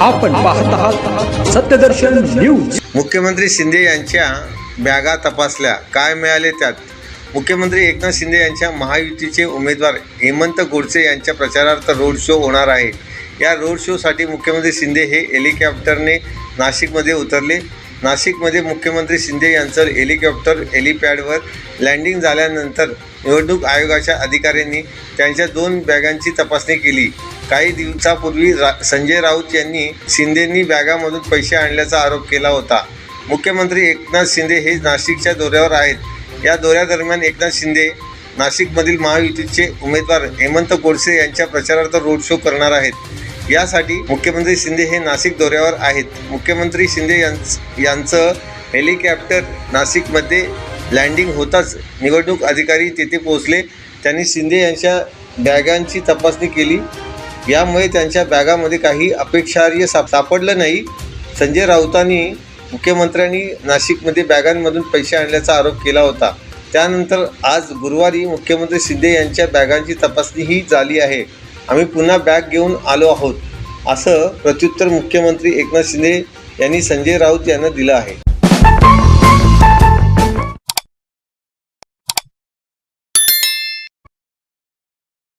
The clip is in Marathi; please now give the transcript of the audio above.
आपण पाहत आहात सत्यदर्शन न्यूज. मुख्यमंत्री शिंदे यांच्या बॅगा तपासल्या. काय मिळाले त्यात? मुख्यमंत्री एकनाथ शिंदे यांच्या महायुतीचे उमेदवार हेमंत गोडसे यांच्या प्रचारार्थ रोड शो होणार आहे. या रोड शोसाठी मुख्यमंत्री शिंदे हे हेलिकॉप्टरने नाशिकमध्ये उतरले. नाशिकमध्ये मुख्यमंत्री शिंदे यांचं हेलिकॉप्टर हेलिपॅडवर लँडिंग झाल्यानंतर निवडणूक आयोगाच्या अधिकाऱ्यांनी त्यांच्या दोन बॅगांची तपासणी केली. काही दिवसापूर्वी रा संजय राऊत यांनी शिंदेंनी बॅगामधून पैसे आणल्याचा आरोप केला होता. मुख्यमंत्री एकनाथ शिंदे हे नाशिकच्या दौऱ्यावर आहेत. या दौऱ्यादरम्यान एकनाथ शिंदे नाशिकमधील महायुतीचे उमेदवार हेमंत गोडसे यांच्या प्रचारार्थ रोड शो करणार आहेत. यासाठी मुख्यमंत्री शिंदे हे नाशिक दौऱ्यावर आहेत. मुख्यमंत्री शिंदे यांच यांचं हेलिकॉप्टर नाशिकमध्ये लँडिंग होताच निवडणूक अधिकारी तेथे पोहोचले. त्यांनी शिंदे यांच्या बॅगांची तपासणी केली. यामुळे त्यांच्या बॅगामध्ये काही अपेक्षार्ह साप सापडलं नाही. संजय राऊतांनी मुख्यमंत्र्यांनी नाशिकमध्ये बॅगांमधून पैसे आणल्याचा आरोप केला होता. त्यानंतर आज गुरुवारी मुख्यमंत्री शिंदे यांच्या बॅगांची तपासणीही झाली आहे. आम्ही पुन्हा बॅग घेऊन आलो आहोत असं प्रत्युत्तर मुख्यमंत्री एकनाथ शिंदे यांनी संजय राऊत यांना दिलं आहे.